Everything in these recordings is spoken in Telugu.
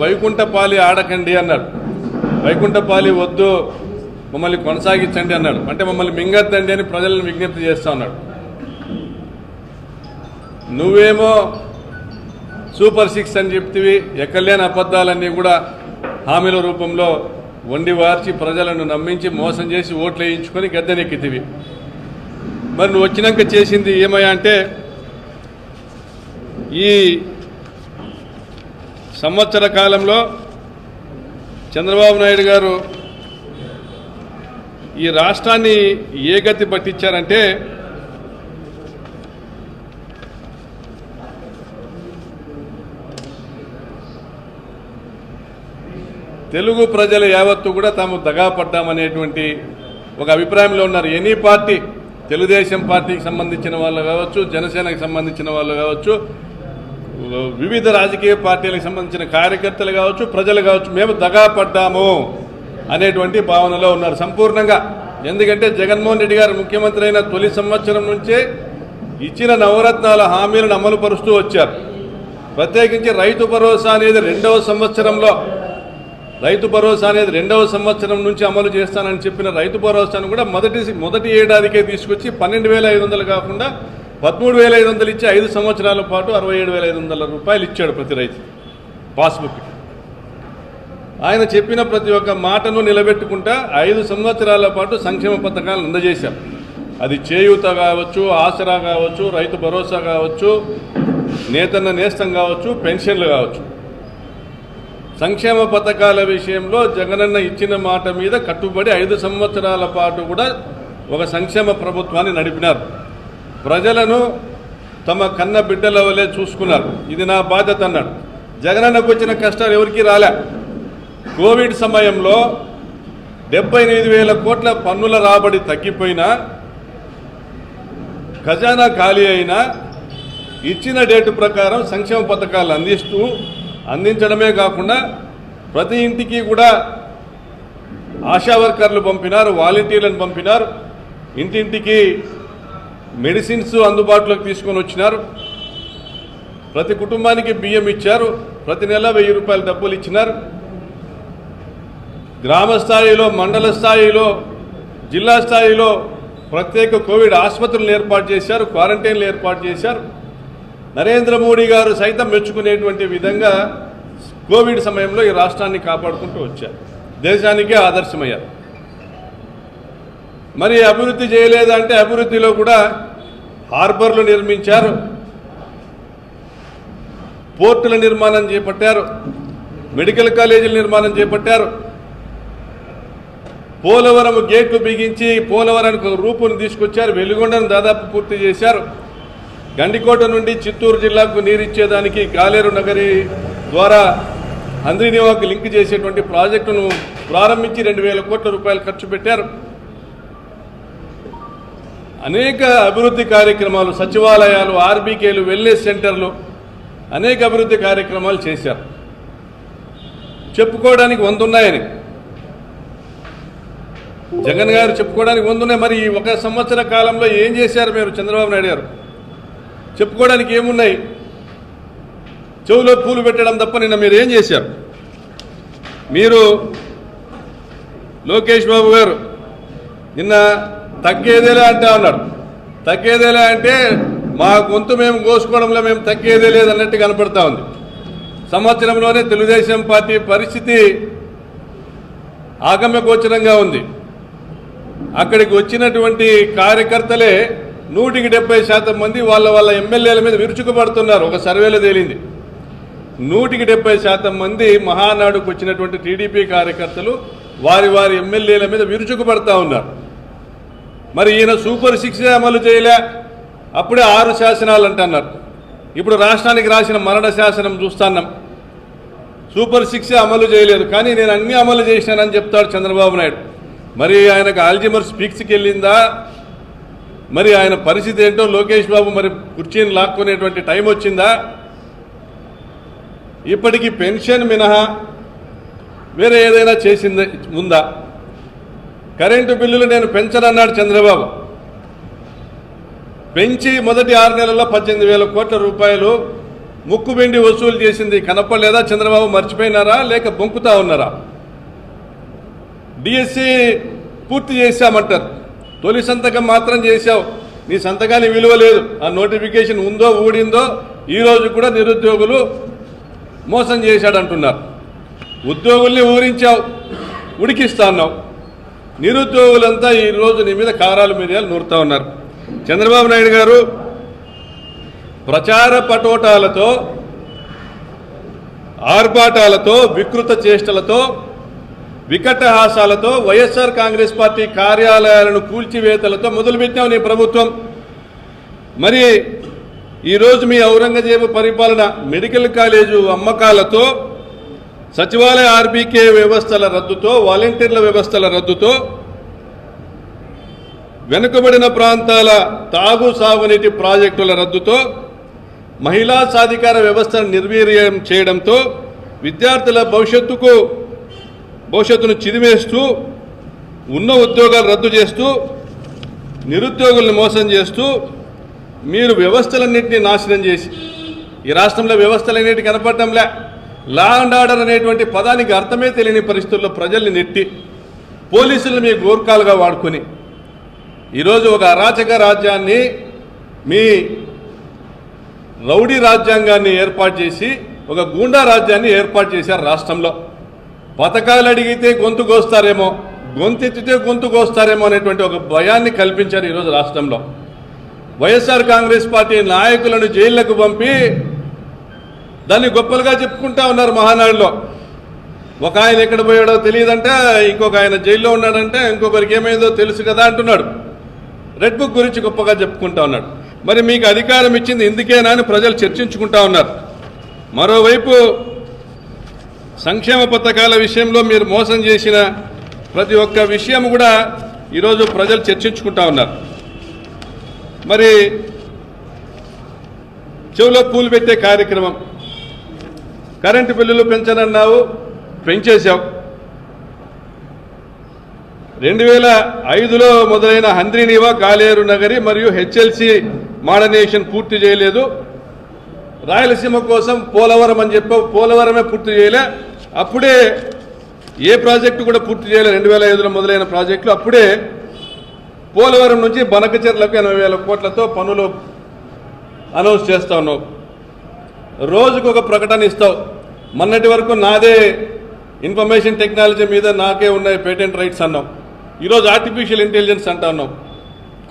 వైకుంఠపాలి ఆడకండి అన్నాడు. వైకుంఠపాలి వద్దు మమ్మల్ని కొనసాగించండి అన్నాడు. అంటే మమ్మల్ని మింగద్దండి అని ప్రజలను విజ్ఞప్తి చేస్తా ఉన్నాడు. నువ్వేమో సూపర్ సిక్స్ అని చెప్తివి ఎక్కలేని అబద్ధాలన్నీ కూడా హామీల రూపంలో వండి వార్చి ప్రజలను నమ్మించి మోసం చేసి ఓట్లు వేయించుకొని గద్దెనెక్కితివి. మరి నువ్వు వచ్చినాక చేసింది ఏమయ్యా అంటే ఈ సంవత్సర కాలంలో చంద్రబాబు నాయుడు గారు ఈ రాష్ట్రాన్ని ఏ గతి పట్టించారంటే తెలుగు ప్రజల యావత్తు కూడా తాము దగా పడ్డామనేటువంటి ఒక అభిప్రాయంలో ఉన్నారు. ఎనీ పార్టీ తెలుగుదేశం పార్టీకి సంబంధించిన వాళ్ళు కావచ్చు జనసేనకు సంబంధించిన వాళ్ళు కావచ్చు వివిధ రాజకీయ పార్టీలకు సంబంధించిన కార్యకర్తలు కావచ్చు ప్రజలు కావచ్చు మేము దగా పడ్డాము అనేటువంటి భావనలో ఉన్నారు సంపూర్ణంగా. ఎందుకంటే జగన్మోహన్ రెడ్డి గారు ముఖ్యమంత్రి అయిన తొలి సంవత్సరం నుంచే ఇచ్చిన నవరత్నాల హామీలను అమలు పరుస్తూ వచ్చారు. ప్రత్యేకించి రైతు భరోసా అనేది రెండవ సంవత్సరంలో రైతు భరోసా అనేది రెండవ సంవత్సరం నుంచి అమలు చేస్తానని చెప్పిన రైతు భరోసాను కూడా మొదటి మొదటి ఏడాదికే తీసుకొచ్చి పన్నెండు వేల ఐదు వందలు కాకుండా పదమూడు వేల ఐదు వందలు ఇచ్చి ఐదు సంవత్సరాల పాటు అరవై ఏడు వేల ఐదు వందల రూపాయలు ఇచ్చాడు ప్రతి రైతు. పాస్బుక్. ఆయన చెప్పిన ప్రతి ఒక్క మాటను నిలబెట్టుకుంటా ఐదు సంవత్సరాల పాటు సంక్షేమ పథకాలను అందజేశాం అది చేయూత కావచ్చు ఆసరా కావచ్చు రైతు భరోసా కావచ్చు నేతన్న నేస్తం కావచ్చు పెన్షన్లు కావచ్చు. సంక్షేమ పథకాల విషయంలో జగనన్న ఇచ్చిన మాట మీద కట్టుబడి ఐదు సంవత్సరాల పాటు కూడా ఒక సంక్షేమ ప్రభుత్వాన్ని నడిపినారు. ప్రజలను తమ కన్న బిడ్డల వలె చూసుకున్నారు. ఇది నా బాధ్యత అన్నాడు. జగనన్నకు వచ్చిన కష్టాలు ఎవరికీ రాలే. కోవిడ్ సమయంలో డెబ్బై ఎనిమిది వేల కోట్ల పన్నుల రాబడి తగ్గిపోయినా ఖజానా ఖాళీ అయినా ఇచ్చిన డేటు ప్రకారం సంక్షేమ పథకాలు అందిస్తూ అందించడమే కాకుండా ప్రతి ఇంటికి కూడా ఆశా వర్కర్లు పంపినారు వాలంటీర్లను పంపినారు. ఇంటింటికి మెడిసిన్స్ అందుబాటులోకి తీసుకొని వచ్చినారు. ప్రతి కుటుంబానికి బియ్యం ఇచ్చారు. ప్రతి నెల వెయ్యి రూపాయల డబ్బులు ఇచ్చినారు. గ్రామ స్థాయిలో మండల స్థాయిలో జిల్లా స్థాయిలో ప్రత్యేక కోవిడ్ ఆసుపత్రులను ఏర్పాటు చేశారు క్వారంటైన్లు ఏర్పాటు చేశారు. నరేంద్ర మోడీ గారు సైతం మెచ్చుకునేటువంటి విధంగా కోవిడ్ సమయంలో ఈ రాష్ట్రాన్ని కాపాడుకుంటూ వచ్చారు. దేశానికే ఆదర్శమయ్యారు. మరి అభివృద్ధి చేయలేదంటే అభివృద్ధిలో కూడా హార్బర్లు నిర్మించారు. పోర్టుల నిర్మాణం చేపట్టారు. మెడికల్ కాలేజీల నిర్మాణం చేపట్టారు. పోలవరం గేట్లు బిగించి పోలవరానికి ఒక రూపును తీసుకొచ్చారు. వెలుగొండను దాదాపు పూర్తి చేశారు. గండికోట నుండి చిత్తూరు జిల్లాకు నీరిచ్చేదానికి గాలేరు నగరి ద్వారా అంద్రినివాకు లింక్ చేసేటువంటి ప్రాజెక్టును ప్రారంభించి రెండు వేల కోట్ల రూపాయలు ఖర్చు పెట్టారు. అనేక అభివృద్ధి కార్యక్రమాలు సచివాలయాలు ఆర్బీకేలు వెల్నెస్ సెంటర్లు అనేక అభివృద్ధి కార్యక్రమాలు చేశారు. చెప్పుకోవడానికి వందున్నాయని. జగన్ గారు చెప్పుకోవడానికి వందున్నాయి. మరి ఒక సంవత్సర కాలంలో ఏం చేశారు మీరు చంద్రబాబు నాయుడు గారు? చెప్పుకోవడానికి ఏమున్నాయి? చెవులో పూలు పెట్టడం తప్ప నిన్న మీరు ఏం చేశారు? మీరు లోకేష్ బాబు గారు నిన్న తగ్గేదేలే అంటే అన్నాడు. తగ్గేదేలే అంటే మా గొంతు మేము కోసుకోవడంలో మేము తగ్గేదే లేదన్నట్టు కనపడతా ఉంది. సంవత్సరంలోనే తెలుగుదేశం పార్టీ పరిస్థితి ఆగమ్యగోచరంగా ఉంది. అక్కడికి వచ్చినటువంటి కార్యకర్తలే నూటికి డెబ్బై శాతం మంది వాళ్ళ వాళ్ళ ఎమ్మెల్యేల మీద విరుచుకుపడుతున్నారు. ఒక సర్వేలో తేలింది. నూటికి డెబ్బై శాతం మంది మహానాడుకు వచ్చినటువంటి టీడీపీ కార్యకర్తలు వారి వారి ఎమ్మెల్యేల మీద విరుచుకుపడతా ఉన్నారు. మరి ఈయన సూపర్ సిక్స్ అమలు చేయలే? అప్పుడే ఆరు శాసనాలు అంటున్నారు ఇప్పుడు రాష్ట్రానికి రాసిన మరణ శాసనం చూస్తున్నాం. సూపర్ సిక్స్ అమలు చేయలేదు. కానీ నేను అన్ని అమలు చేసినానని చెప్తాడు చంద్రబాబు నాయుడు. మరి ఆయనకు ఆల్జిమర్ స్పీక్స్కి వెళ్ళిందా? మరి ఆయన పరిస్థితి ఏంటో లోకేష్ బాబు మరి కుర్చీని లాక్కునేటువంటి టైం వచ్చిందా? ఇప్పటికీ పెన్షన్ మినహా వేరే ఏదైనా చేసింది ఉందా? కరెంటు బిల్లులు నేను పెంచనన్నాడు చంద్రబాబు. పెంచి మొదటి ఆరు నెలల్లో పద్దెనిమిది వేల కోట్ల రూపాయలు ముక్కుబిండి వసూలు చేసింది కనపడలేదా? చంద్రబాబు మర్చిపోయినారా? లేక బొంకుతా ఉన్నారా? డిఎస్సి పూర్తి చేశామంటారు. తొలి సంతకం మాత్రం చేశావు. నీ సంతకాన్ని విలువ లేదు. ఆ నోటిఫికేషన్ ఉందో ఊడిందో ఈరోజు కూడా నిరుద్యోగులు మోసం చేశాడంటున్నారు. ఉద్యోగుల్ని ఊరించావు. ఉడికిస్తా అన్నావు. నిరుద్యోగులంతా ఈ రోజు నీ మీద కారాలు మిరియాలు నూరుతా ఉన్నారు. చంద్రబాబు నాయుడు గారు ప్రచార పటోటాలతో ఆర్భాటాలతో వికృత చేష్టలతో వికటహాసాలతో వైఎస్ఆర్ కాంగ్రెస్ పార్టీ కార్యాలయాలను కూల్చివేతలతో మొదలుపెట్టాం నీ ప్రభుత్వం. మరి ఈరోజు మీ ఔరంగజేబు పరిపాలన మెడికల్ కాలేజు అమ్మకాలతో సచివాలయ ఆర్బీకే వ్యవస్థల రద్దుతో వాలంటీర్ల వ్యవస్థల రద్దుతో వెనుకబడిన ప్రాంతాల తాగు సాగునీటి ప్రాజెక్టుల రద్దుతో మహిళా సాధికార వ్యవస్థను నిర్వీర్యం చేయడంతో విద్యార్థుల భవిష్యత్తుకు భవిష్యత్తును చిదిమేస్తూ ఉన్న ఉద్యోగాలు రద్దు చేస్తూ నిరుద్యోగుల్ని మోసం చేస్తూ మీరు వ్యవస్థలన్నింటినీ నాశనం చేసి ఈ రాష్ట్రంలో వ్యవస్థలన్నిటి కనపడటంలే. లా అండ్ ఆర్డర్ అనేటువంటి పదానికి అర్థమే తెలియని పరిస్థితుల్లో ప్రజల్ని నెట్టి పోలీసులు మీ గోర్ఖాలుగా వాడుకొని ఈరోజు ఒక అరాచక రాజ్యాన్ని మీ రౌడీ రాజ్యాంగాన్ని ఏర్పాటు చేసి ఒక గూండా రాజ్యాన్ని ఏర్పాటు చేశారు రాష్ట్రంలో. పథకాలు అడిగితే గొంతు కోస్తారేమో గొంతెత్తితే గొంతు కోస్తారేమో అనేటువంటి ఒక భయాన్ని కల్పించారు ఈరోజు రాష్ట్రంలో. వైఎస్ఆర్ కాంగ్రెస్ పార్టీ నాయకులను జైళ్ళకు పంపి దాన్ని గొప్పలుగా చెప్పుకుంటా ఉన్నారు మహానాడులో. ఒక ఆయన ఎక్కడ పోయాడో తెలియదంటే ఇంకొక ఆయన జైల్లో ఉన్నాడంటే ఇంకొకరికి ఏమైందో తెలుసు కదా అంటున్నాడు. రెడ్ బుక్ గురించి గొప్పగా చెప్పుకుంటా ఉన్నాడు. మరి మీకు అధికారం ఇచ్చింది ఎందుకేనా అని ప్రజలు చర్చించుకుంటా ఉన్నారు. మరోవైపు సంక్షేమ పథకాల విషయంలో మీరు మోసం చేసిన ప్రతి ఒక్క విషయం కూడా ఈరోజు ప్రజలు చర్చించుకుంటా ఉన్నారు. మరి చెవులో పూలు పెట్టే కార్యక్రమం కరెంటు బిల్లులు పెంచనన్నావు పెంచేశావు. రెండు వేల ఐదులో మొదలైన హంద్రీనీవా కాలేరు నగరి మరియు హెచ్ఎల్సి మాడనేషన్ పూర్తి చేయలేదు. రాయలసీమ కోసం పోలవరం అని చెప్పి పోలవరమే పూర్తి చేయలే. అప్పుడే ఏ ప్రాజెక్టు కూడా పూర్తి చేయలే రెండు వేల ఐదులో మొదలైన ప్రాజెక్టులు. అప్పుడే పోలవరం నుంచి బనకచెర్లకు ఎనభై వేల కోట్లతో పనులు అనౌన్స్ చేస్తా ఉన్నావు. రోజుకు ఒక ప్రకటన ఇస్తావు. మొన్నటి వరకు నాదే ఇన్ఫర్మేషన్ టెక్నాలజీ మీద నాకే ఉన్నాయి పేటెంట్ రైట్స్ అన్నాం ఈరోజు ఆర్టిఫిషియల్ ఇంటెలిజెన్స్ అంటా ఉన్నాం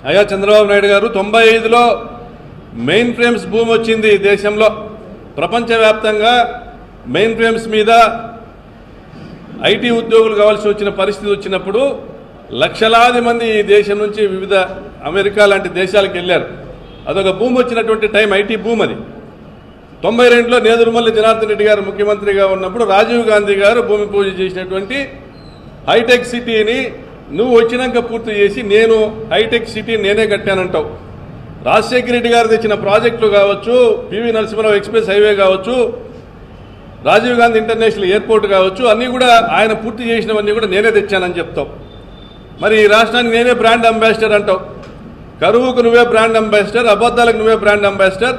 అయ్యా చంద్రబాబు నాయుడు గారు తొంభై ఐదులో మెయిన్ ఫ్రేమ్స్ భూమి వచ్చింది ఈ దేశంలో. ప్రపంచవ్యాప్తంగా మెయిన్ ఫ్రేమ్స్ మీద ఐటీ ఉద్యోగులు కావాల్సి వచ్చిన పరిస్థితి వచ్చినప్పుడు లక్షలాది మంది ఈ దేశం నుంచి వివిధ అమెరికా లాంటి దేశాలకు వెళ్ళారు. అదొక భూమి వచ్చినటువంటి టైం ఐటీ భూమి అది. తొంభై రెండులో నేదురుమల్లి జనార్దన్ రెడ్డి గారు ముఖ్యమంత్రిగా ఉన్నప్పుడు రాజీవ్ గాంధీ గారు భూమి పూజ చేసినటువంటి హైటెక్ సిటీని నువ్వు వచ్చినాక పూర్తి చేసి నేను హైటెక్ సిటీ నేనే కట్టానంటావు. రాజశేఖర రెడ్డి గారు తెచ్చిన ప్రాజెక్టులు కావచ్చు పివి నరసింహరావు ఎక్స్ప్రెస్ హైవే కావచ్చు రాజీవ్ గాంధీ ఇంటర్నేషనల్ ఎయిర్పోర్ట్ కావచ్చు అన్నీ కూడా ఆయన పూర్తి చేసినవన్నీ కూడా నేనే తెచ్చానని చెప్తావు. మరి ఈ రాష్ట్రానికి నేనే బ్రాండ్ అంబాసిడర్ అంటావు. కరువుకు నువ్వే బ్రాండ్ అంబాసిడర్ అబద్ధాలకు నువ్వే బ్రాండ్ అంబాసిడర్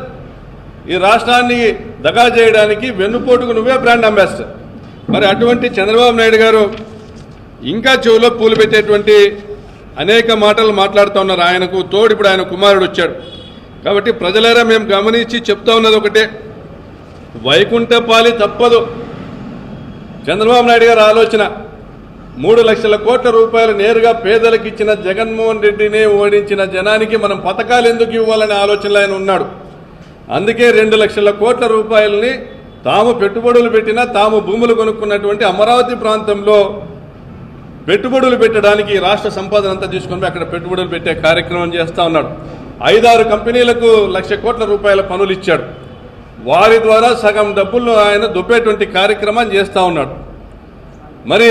ఈ రాష్ట్రాన్ని దగా చేయడానికి వెన్నుపోటుకు నువ్వే బ్రాండ్ అంబాసిడర్. మరి అటువంటి చంద్రబాబు నాయుడు గారు ఇంకా చెవులో పూలు పెట్టేటువంటి అనేక మాటలు మాట్లాడుతూ ఉన్నారు. ఆయనకు తోడు ఇప్పుడు ఆయన కుమారుడు వచ్చాడు. కాబట్టి ప్రజలారా మేము గమనించి చెప్తా ఉన్నది ఒకటే. వైకుంఠపాలి తప్పదు. చంద్రబాబు నాయుడు గారి ఆలోచన మూడు లక్షల కోట్ల రూపాయలు నేరుగా పేదలకు ఇచ్చిన జగన్మోహన్ రెడ్డిని ఓడించిన జనానికి మనం పథకాలు ఎందుకు ఇవ్వాలనే ఆలోచనలో ఆయన ఉన్నాడు. అందుకే రెండు లక్షల కోట్ల రూపాయలని తాము పెట్టుబడులు పెట్టినా తాము భూములు కొనుక్కున్నటువంటి అమరావతి ప్రాంతంలో పెట్టుబడులు పెట్టడానికి రాష్ట్ర సంపాదన అంతా తీసుకొని అక్కడ పెట్టుబడులు పెట్టే కార్యక్రమం చేస్తూ ఉన్నాడు. ఐదారు కంపెనీలకు లక్ష కోట్ల రూపాయల పనులు ఇచ్చాడు. వారి ద్వారా సగం డబ్బులను ఆయన దుబ్బేటువంటి కార్యక్రమాన్ని చేస్తూ ఉన్నాడు. మరి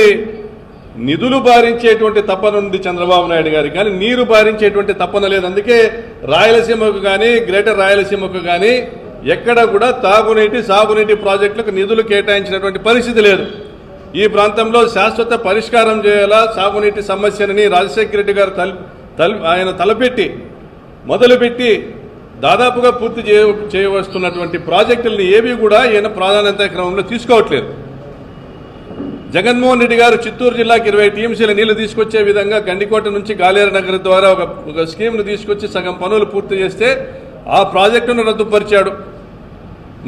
నిధులు భారించేటువంటి తపన ఉంది చంద్రబాబు నాయుడు గారికి కానీ నీరు బారించేటువంటి తపన లేదు. అందుకే రాయలసీమకు కానీ గ్రేటర్ రాయలసీమకు కానీ ఎక్కడ కూడా తాగునీటి సాగునీటి ప్రాజెక్టులకు నిధులు కేటాయించినటువంటి పరిస్థితి లేదు. ఈ ప్రాంతంలో శాశ్వత పరిష్కారం చేయాలా సాగునీటి సమస్యని రాజశేఖర రెడ్డి గారు తల తల ఆయన తలపెట్టి మొదలుపెట్టి దాదాపుగా పూర్తి చేయ చేయవస్తున్నటువంటి ప్రాజెక్టులని ఏవి కూడా ఈయన ప్రాధాన్యత క్రమంలో తీసుకోవట్లేదు. జగన్మోహన్ రెడ్డి గారు చిత్తూరు జిల్లాకి ఇరవై టీఎంసీల నీళ్ళు తీసుకొచ్చే విధంగా గండికోట నుంచి గాలేరు నగర్ ద్వారా ఒక ఒక స్కీమ్ను తీసుకొచ్చి సగం పనులు పూర్తి చేస్తే ఆ ప్రాజెక్టును రద్దుపరిచాడు.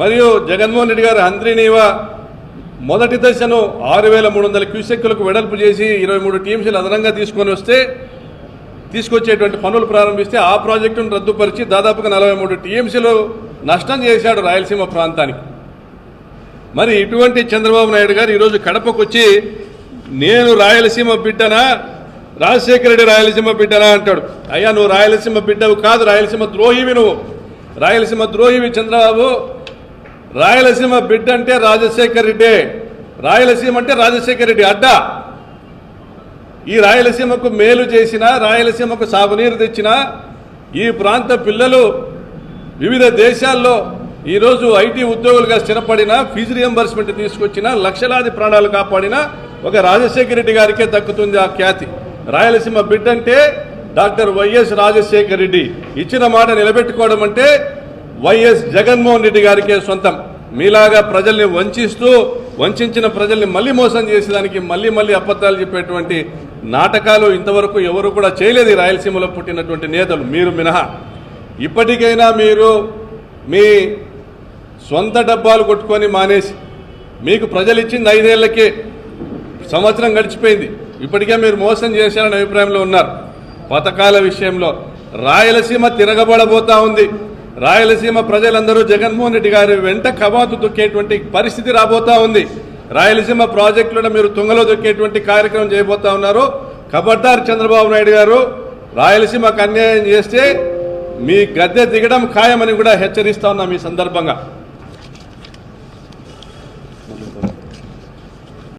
మరియు జగన్మోహన్ రెడ్డి గారు హంద్రీనీవ మొదటి దశను ఆరు వేల మూడు వందల క్యూసెక్కులకు వెడల్పు చేసి ఇరవై మూడు టీఎంసీలు అదనంగా తీసుకొని వస్తే తీసుకొచ్చేటువంటి పనులు ప్రారంభిస్తే ఆ ప్రాజెక్టును రద్దుపరిచి దాదాపుగా నలభై మూడు టీఎంసీలు నష్టం చేశాడు రాయలసీమ ప్రాంతానికి. మరి ఇటువంటి చంద్రబాబు నాయుడు గారు ఈరోజు కడపకు వచ్చి నేను రాయలసీమ బిడ్డనా? రాజశేఖర రెడ్డి రాయలసీమ బిడ్డనా? అంటాడు. అయ్యా నువ్వు రాయలసీమ బిడ్డవు కాదు రాయలసీమ ద్రోహివి నువ్వు. రాయలసీమ ద్రోహివి చంద్రబాబు. రాయలసీమ బిడ్డ అంటే రాజశేఖర రెడ్డి. రాయలసీమ అంటే రాజశేఖర రెడ్డి అడ్డా. ఈ రాయలసీమకు మేలు చేసిన రాయలసీమకు సాగునీరు తెచ్చిన ఈ ప్రాంత పిల్లలు వివిధ దేశాల్లో ఈరోజు ఐటీ ఉద్యోగులుగా స్థిరపడిన ఫీజు రియంబర్స్మెంట్ తీసుకొచ్చిన లక్షలాది ప్రాణాలు కాపాడిన ఒక రాజశేఖర రెడ్డి గారికే దక్కుతుంది ఆ ఖ్యాతి. రాయలసీమ బిడ్డ అంటే డాక్టర్ వైఎస్ రాజశేఖర రెడ్డి. ఇచ్చిన మాట నిలబెట్టుకోవడం అంటే వైఎస్ జగన్మోహన్ రెడ్డి గారికే సొంతం. మీలాగా ప్రజల్ని వంచిస్తూ వంచిన ప్రజల్ని మళ్ళీ మోసం చేసేదానికి మళ్ళీ మళ్ళీ అబద్ధాలు చెప్పేటువంటి నాటకాలు ఇంతవరకు ఎవరు కూడా చేయలేదు ఈ రాయలసీమలో పుట్టినటువంటి నేతలు. మీరు మినహా. ఇప్పటికైనా మీరు మీ సొంత డబ్బాలు కొట్టుకొని మానేసి మీకు ప్రజలు ఇచ్చింది ఐదేళ్ళకే సంవత్సరం గడిచిపోయింది. ఇప్పటికే మీరు మోసం చేశారనే అభిప్రాయంలో ఉన్నారు. పథకాల విషయంలో రాయలసీమ తిరగబడబోతా ఉంది. రాయలసీమ ప్రజలందరూ జగన్మోహన్ రెడ్డి గారి వెంట కవాతు దొక్కేటువంటి పరిస్థితి రాబోతా ఉంది. రాయలసీమ ప్రాజెక్టులను మీరు తుంగలో దొక్కేటువంటి కార్యక్రమం చేయబోతా ఉన్నారు. ఖబర్దార్ చంద్రబాబు నాయుడు గారు రాయలసీమకు అన్యాయం చేస్తే మీ గద్దె దిగడం ఖాయమని కూడా హెచ్చరిస్తా ఉన్నాం ఈ సందర్భంగా.